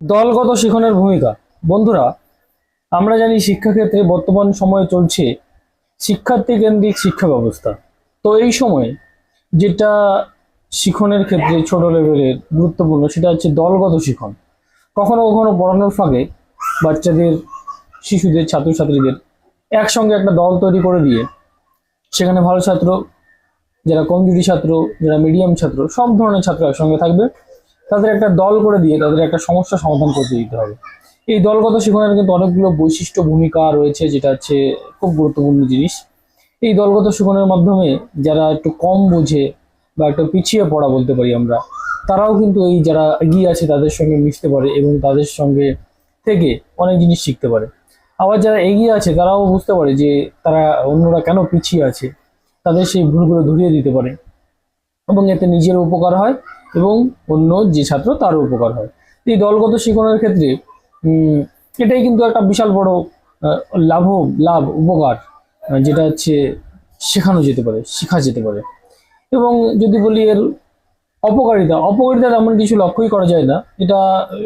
দলগত শিখনের ভূমিকা। বন্ধুরা, আমরা জানি শিক্ষাক্ষেত্রে বর্তমান সময়ে চলছে শিক্ষার্থী কেন্দ্রিক শিক্ষা ব্যবস্থা। তো এই সময়ে যেটা শিখনের ক্ষেত্রে ছোট লেভেলের গুরুত্বপূর্ণ, সেটা হচ্ছে দলগত শিখন। কখনো কখনো পড়ানোর ফাঁকে বাচ্চাদের, শিশুদের, ছাত্রছাত্রীদের একসঙ্গে একটা দল তৈরি করে দিয়ে সেখানে ভালো ছাত্র, যারা কমজোরি ছাত্র, যারা মিডিয়াম ছাত্র, সব ধরনের ছাত্র একসঙ্গে থাকবে। তাদের একটা দল করে দিয়ে তাদের একটা সমস্যা সমাধান করতে দিতে হবে। এই দলগত শিক্ষণের কিন্তু অনেকগুলো বৈশিষ্ট্য ভূমিকা রয়েছে, যেটা হচ্ছে খুব গুরুত্বপূর্ণ জিনিস। এই দলগত শিক্ষণের মাধ্যমে যারা একটু কম বোঝে বা একটু পিছিয়ে পড়া বলতে পারি আমরা, তারাও কিন্তু এই যারা এগিয়ে আছে তাদের সঙ্গে মিশতে পারে এবং তাদের সঙ্গে থেকে অনেক জিনিস শিখতে পারে। আবার যারা এগিয়ে আছে তারাও বুঝতে পারে যে তারা অন্যরা কেন পিছিয়ে আছে, তাদের সেই ভুলগুলো ধরিয়ে দিতে পারে এবং এতে নিজের উপকার হয়। এবং অন্য যে ছাত্র তারও উপকার হয়। এই দলগত শিক্ষণের ক্ষেত্রে এটাই কিন্তু একটা বিশাল বড় লাভ লাভ, উপকার যেটা হচ্ছে শেখানো যেতে পারে, শেখা যেতে পারে। এবং যদি বলি এর অপকারিতা অপকারিতা তেমন কিছু লক্ষ্যই করা যায় না। এটা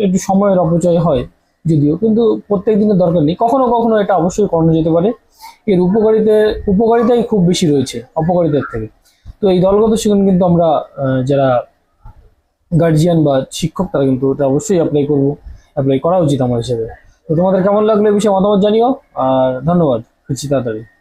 একটু সময়ের অপচয় হয় যদিও, কিন্তু প্রত্যেক দিনের দরকার নেই। কখনো কখনো এটা অবশ্যই করানো যেতে পারে। এর উপকারিতা, উপকারিতাই খুব বেশি রয়েছে, অপকারিতার থেকে। তো এই দলগত শিক্ষণ কিন্তু আমরা যারা গার্জিয়ান বা শিক্ষক, তারা কিন্তু এটা অবশ্যই অ্যাপ্লাই করব অ্যাপ্লাই করা উচিত আমার হিসেবে। তো তোমাদের কেমন লাগল এই বিষয়ে মতামত জানিও, আর ধন্যবাদ। ফিরছি তাড়াতাড়ি।